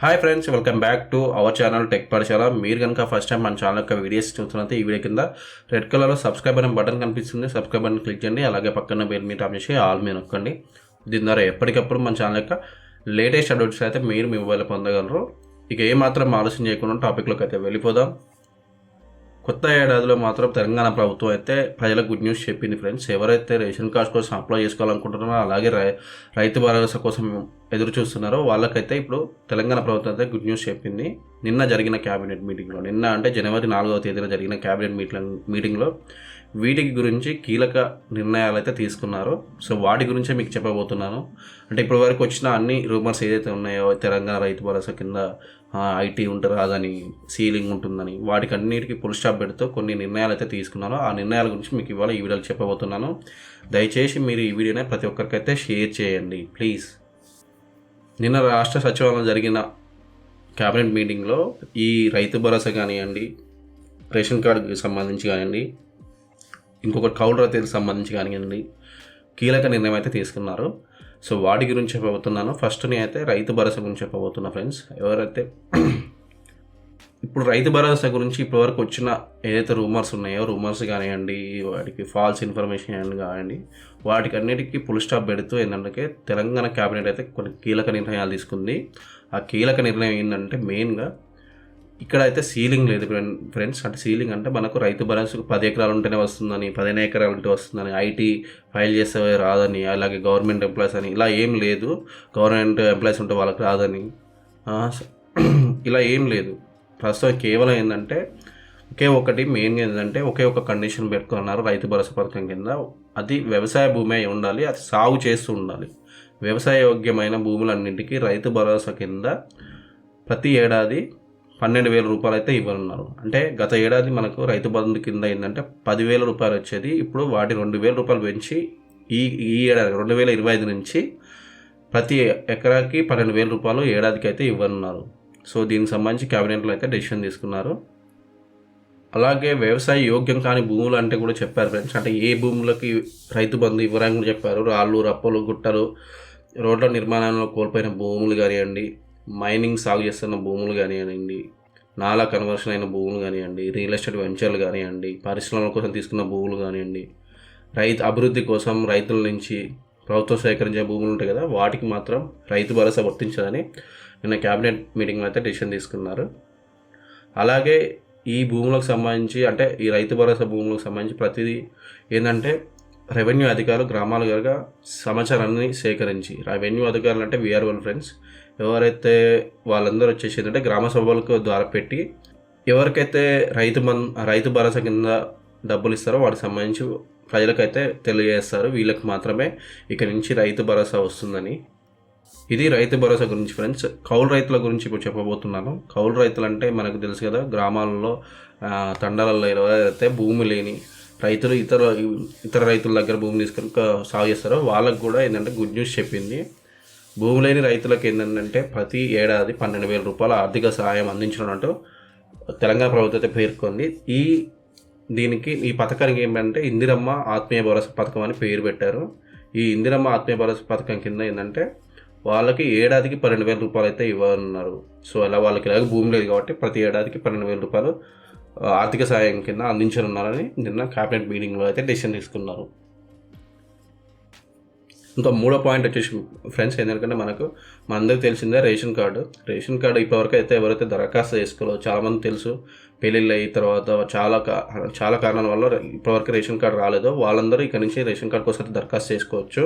Hi friends welcome back to our channel tech Pathashala మీరు కనుక first time మన channel యొక్క వీడియోస్ చూస్తున్నట్టు ఈ వీడియో కింద రెడ్ కలర్లో సబ్స్క్రైబ్ అనే బటన్ కనిపిస్తుంది. సబ్స్క్రైబ్ బటన్ క్లిక్ చేయండి. అలాగే పక్కన బెల్ మీద టాప్ చేసి ఆల్ మీద నొక్కండి. దీని ద్వారా ఎప్పటికప్పుడు మన ఛానల్ యొక్క లేటెస్ట్ అప్డేట్స్ అయితే మీరు మీ మొబైల్ పొందగలరు. ఇక ఏమాత్రం ఆలోచన చేయకుండా టాపిక్లోకి అయితే వెళ్ళిపోదాం. కొత్త ఏడాదిలో మాత్రం తెలంగాణ ప్రభుత్వం అయితే ప్రజలకు గుడ్ న్యూస్ చెప్పింది ఫ్రెండ్స్ ఎవరైతే రేషన్ కార్డ్స్ కోసం అప్లై చేసుకోవాలనుకుంటున్నారో అలాగే రై రైతు భరోసా కోసం ఎదురు చూస్తున్నారో వాళ్ళకైతే ఇప్పుడు తెలంగాణ ప్రభుత్వం అయితే గుడ్ న్యూస్ చెప్పింది. నిన్న జరిగిన క్యాబినెట్ మీటింగ్లో నిన్న అంటే జనవరి నాలుగవ తేదీన జరిగిన క్యాబినెట్ మీటింగ్ మీటింగ్లో వీటికి గురించి కీలక నిర్ణయాలు అయితే తీసుకున్నారు. సో వాటి గురించే మీకు చెప్పబోతున్నాను. అంటే ఇప్పటి వరకు వచ్చిన అన్ని రూమర్స్ ఏదైతే ఉన్నాయో తెలంగాణ రైతు భరోసా కింద ఐటీ ఉంటే రాదని సీలింగ్ ఉంటుందని వాటికి అన్నిటికీ ఫుల్ స్టాప్ పెడుతూ కొన్ని నిర్ణయాలు అయితే తీసుకున్నారో ఆ నిర్ణయాల గురించి మీకు ఇవాళ ఈ వీడియోలో చెప్పబోతున్నాను. దయచేసి మీరు ఈ వీడియోని ప్రతి ఒక్కరికైతే షేర్ చేయండి ప్లీజ్. నిన్న రాష్ట్ర సచివాలయం జరిగిన క్యాబినెట్ మీటింగ్లో ఈ రైతు భరోసా కానివ్వండి రేషన్ కార్డుకి సంబంధించి కానివ్వండి ఇంకొక కౌలు రైతులకు సంబంధించి కానివ్వండి కీలక నిర్ణయం అయితే తీసుకున్నారు. సో వాడి గురించి చెప్పబోతున్నాను. ఫస్ట్ అయితే రైతు భరోసా గురించి చెప్పబోతున్నా ఫ్రెండ్స్ ఎవరైతే ఇప్పుడు రైతు భరోసా గురించి ఇప్పటివరకు వచ్చిన ఏదైతే రూమర్స్ ఉన్నాయో రూమర్స్ కానివ్వండి వాటికి ఫాల్స్ ఇన్ఫర్మేషన్ కానివ్వండి వాటికి అన్నిటికీ ఫుల్ స్టాప్ పెడుతూ ఏంటంటే తెలంగాణ క్యాబినెట్ అయితే కొన్ని కీలక నిర్ణయాలు తీసుకుంది. ఆ కీలక నిర్ణయం ఏంటంటే మెయిన్గా ఇక్కడ అయితే సీలింగ్ లేదు ఫ్రెండ్స్. అంటే సీలింగ్ అంటే మనకు రైతు భరోసాకు పది ఎకరాలు ఉంటేనే వస్తుందని పదిహేను ఎకరాలు ఉంటే వస్తుందని ఐటీ ఫైల్ చేస్తే రాదని అలాగే గవర్నమెంట్ ఎంప్లాయీస్ అని. ఇలా ఏం లేదు. గవర్నమెంట్ ఎంప్లాయీస్ ఉంటే వాళ్ళకి రాదని. ఇలా ఏం లేదు. ప్రస్తుతం కేవలం ఏంటంటే ఒకే ఒకటి మెయిన్గా ఏంటంటే ఒకే ఒక కండిషన్ పెట్టుకున్నారు రైతు భరోసా పథకం కింద. అది వ్యవసాయ భూమి అయి ఉండాలి అది సాగు చేస్తూ ఉండాలి. వ్యవసాయ యోగ్యమైన భూములన్నింటికీ రైతు భరోసా కింద ప్రతి ఏడాది పన్నెండు వేల రూపాయలు అయితే ఇవ్వనున్నారు. అంటే గత ఏడాది మనకు రైతు బంధు కింద ఏంటంటే పదివేల రూపాయలు వచ్చేది. ఇప్పుడు వాటి రెండు వేల రూపాయలు పెంచి ఈ ఈ ఏడాది రెండు వేల ఇరవై ఐదు నుంచి ప్రతి ఎకరాకి పన్నెండు వేల రూపాయలు ఏడాదికి అయితే ఇవ్వనున్నారు. సో దీనికి సంబంధించి క్యాబినెట్లో అయితే డెసిషన్ తీసుకున్నారు. అలాగే వ్యవసాయ యోగ్యం కాని భూములు అంటే కూడా చెప్పారు ఫ్రెండ్స్. అంటే ఏ భూములకి రైతు బంధు ఇవ్వరని కూడా చెప్పారు. రాళ్ళు రప్పలు గుట్టలు రోడ్ల నిర్మాణంలో కోల్పోయిన భూములు కానివ్వండి మైనింగ్ సాగు చేస్తున్న భూములు కానివ్వండి నాలా కన్వర్షన్ అయిన భూములు కానివ్వండి రియల్ ఎస్టేట్ వెంచర్లు కానివ్వండి పరిశ్రమల కోసం తీసుకున్న భూములు కానివ్వండి రైతు అభివృద్ధి కోసం రైతుల నుంచి ప్రభుత్వం సేకరించే భూములు ఉంటాయి కదా వాటికి మాత్రం రైతు భరోసా వర్తించదని నిన్న క్యాబినెట్ మీటింగ్లో అయితే డిసిషన్ తీసుకున్నారు. అలాగే ఈ భూములకు సంబంధించి అంటే ఈ రైతు భరోసా భూములకు సంబంధించి ప్రతిదీ ఏంటంటే రెవెన్యూ అధికారులు గ్రామాల గారుగా సమాచారాన్ని సేకరించి రెవెన్యూ అధికారులు అంటే విఆర్ఓల్ ఫ్రెండ్స్ ఎవరైతే వాళ్ళందరూ వచ్చేసి ఏంటంటే గ్రామ సభలకు ద్వారా పెట్టి ఎవరికైతే రైతు మన్ రైతు భరోసా కింద డబ్బులు ఇస్తారో వాటికి సంబంధించి ప్రజలకైతే తెలియజేస్తారు. వీళ్ళకి మాత్రమే ఇక నుంచి రైతు భరోసా వస్తుందని. ఇది రైతు భరోసా గురించి ఫ్రెండ్స్. కౌలు రైతుల గురించి ఇప్పుడు చెప్పబోతున్నాను. కౌలు రైతులు అంటే మనకు తెలుసు కదా గ్రామాలలో తండాలలో ఎవరైతే భూమి లేని రైతులు ఇతర ఇతర రైతుల దగ్గర భూమి తీసుకొని సాగు చేస్తారో వాళ్ళకు కూడా ఏంటంటే గుడ్ న్యూస్ చెప్పింది. భూమి లేని రైతులకు ఏంటంటే ప్రతి ఏడాది పన్నెండు వేల రూపాయల ఆర్థిక సహాయం అందించనున్నట్టు తెలంగాణ ప్రభుత్వం పేర్కొంది. ఈ దీనికి ఈ పథకానికి ఏంటంటే ఇందిరమ్మ ఆత్మీయ భరోసా పథకం అని పేరు పెట్టారు. ఈ ఇందిరమ్మ ఆత్మీయ భరోసా పథకం కింద ఏంటంటే వాళ్ళకి ఏడాదికి పన్నెండు వేల రూపాయలు అయితే ఇవ్వనున్నారు. సో అలా వాళ్ళకి ఇలాగ భూమి లేదు కాబట్టి ప్రతి ఏడాదికి పన్నెండు వేల రూపాయలు ఆర్థిక సహాయం కింద అందించనున్నారని నిన్న క్యాబినెట్ మీటింగ్లో అయితే డెసిషన్ తీసుకున్నారు. ఇంకా మూడో పాయింట్ వచ్చేసి ఫ్రెండ్స్ ఏంటంటే మనకు మనందరికీ తెలిసిందే రేషన్ కార్డు. రేషన్ కార్డు ఇప్పటివరకు అయితే ఎవరైతే దరఖాస్తు చేసుకోవాలో చాలామంది తెలుసు. పెళ్ళిళ్ళు అయిన తర్వాత చాలా కా చాలా కారణాల వల్ల ఇప్పటివరకు రేషన్ కార్డు రాలేదో. వాళ్ళందరూ ఇక్కడ నుంచి రేషన్ కార్డు కోసం దరఖాస్తు చేసుకోవచ్చు.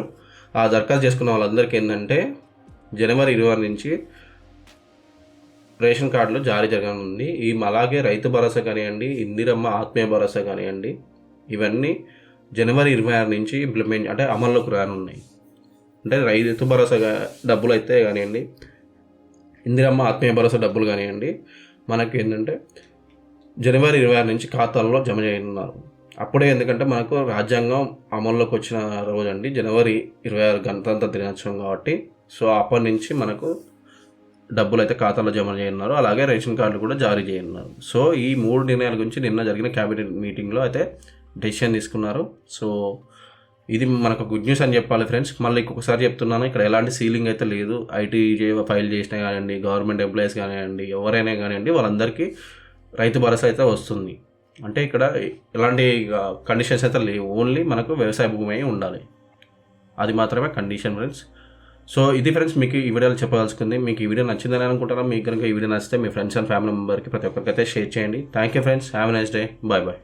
ఆ దరఖాస్తు చేసుకున్న వాళ్ళందరికీ ఏంటంటే జనవరి ఇరవై నుంచి రేషన్ కార్డులు జారీ జరగనుంది. ఈ అలాగే రైతు భరోసా కానివ్వండి ఇందిరమ్మ ఆత్మీయ భరోసా కానివ్వండి ఇవన్నీ జనవరి ఇరవై ఆరు నుంచి ఇంప్లిమెంట్ అంటే అమల్లోకి రానున్నాయి. అంటే రైతు భరోసాగా డబ్బులు అయితే కానివ్వండి ఇందిరమ్మ ఆత్మీయ భరోసా డబ్బులు కానివ్వండి మనకి ఏంటంటే జనవరి ఇరవై ఆరు నుంచి ఖాతాల్లో జమ చేయనున్నారు. అప్పుడే ఎందుకంటే మనకు రాజ్యాంగం అమల్లోకి వచ్చిన రోజు అండి జనవరి ఇరవై ఆరు గణతంత్ర దినోత్సవం కాబట్టి. సో అప్పటి నుంచి మనకు డబ్బులు అయితే ఖాతాలో జమ చేయనున్నారు. అలాగే రేషన్ కార్డులు కూడా జారీ చేయనున్నారు. సో ఈ మూడు నిర్ణయాల గురించి నిన్న జరిగిన క్యాబినెట్ మీటింగ్లో అయితే డెసిషన్ తీసుకున్నారు. సో ఇది మనకు గుడ్ న్యూస్ అని చెప్పాలి ఫ్రెండ్స్ మళ్ళీ ఇంకొకసారి చెప్తున్నాను ఇక్కడ ఎలాంటి సీలింగ్ అయితే లేదు. ఐటీ ఫైల్ చేసినా కానివ్వండి గవర్నమెంట్ ఎంప్లాయీస్ కానివ్వండి ఎవరైనా కానివ్వండి వాళ్ళందరికీ రైతు భరోసా అయితే వస్తుంది. అంటే ఇక్కడ ఎలాంటి కండిషన్స్ అయితే లేవు. ఓన్లీ మనకు వ్యవసాయ భూమి అయి ఉండాలి. అది మాత్రమే కండిషన్ ఫ్రెండ్స్ సో ఇది ఫ్రెండ్స్ మీకు ఈ వీడియోలో చెప్పదలుచుకుంది. మీకు ఈ వీడియో నచ్చిందని అనుకుంటారా మీకు కనుక ఈ వీడియో నచ్చితే మీ ఫ్రెండ్స్ అండ్ ఫ్యామిలీ మెంబర్కి ప్రతి ఒక్కరికైతే షేర్ చేయండి. Thank you friends have nice day bye bye